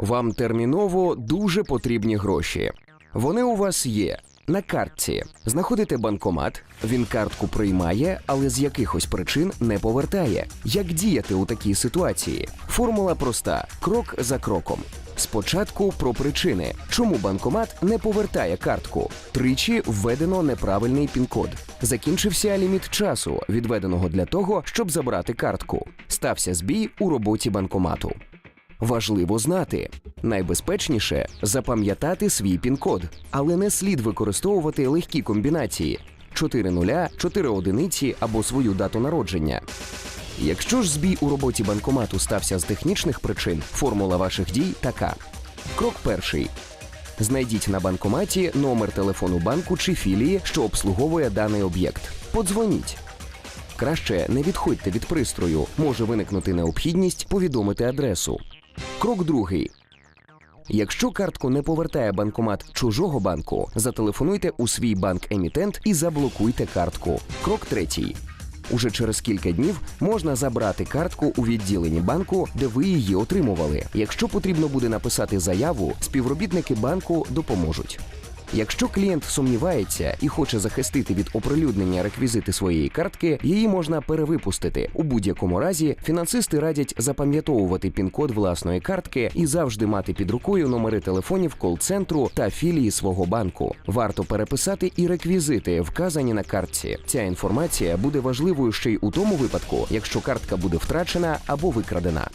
Вам терміново дуже потрібні гроші. Вони у вас є. На картці знаходите банкомат, він картку приймає, але з якихось причин не повертає. Як діяти у такій ситуації? Формула проста: крок за кроком. Спочатку про причини, чому банкомат не повертає картку. Тричі введено неправильний пін-код. Закінчився ліміт часу, відведеного для того, щоб забрати картку. Стався збій у роботі банкомату. Важливо знати. Найбезпечніше запам'ятати свій пін-код, але не слід використовувати легкі комбінації 4 нуля, 4 одиниці або свою дату народження. Якщо ж збій у роботі банкомату стався з технічних причин, формула ваших дій така: крок перший. Знайдіть на банкоматі номер телефону банку чи філії, що обслуговує даний об'єкт. Подзвоніть. Краще не відходьте від пристрою, може виникнути необхідність повідомити адресу. Крок другий. Якщо картку не повертає банкомат чужого банку, зателефонуйте у свій банк-емітент і заблокуйте картку. Крок третій. Уже через кілька днів можна забрати картку у відділенні банку, де ви її отримували. Якщо потрібно буде написати заяву, співробітники банку допоможуть. Якщо клієнт сумнівається і хоче захистити від оприлюднення реквізити своєї картки, її можна перевипустити. У будь-якому разі фінансисти радять запам'ятовувати пін-код власної картки і завжди мати під рукою номери телефонів кол-центру та філії свого банку. Варто переписати і реквізити, вказані на картці. Ця інформація буде важливою ще й у тому випадку, якщо картка буде втрачена або викрадена.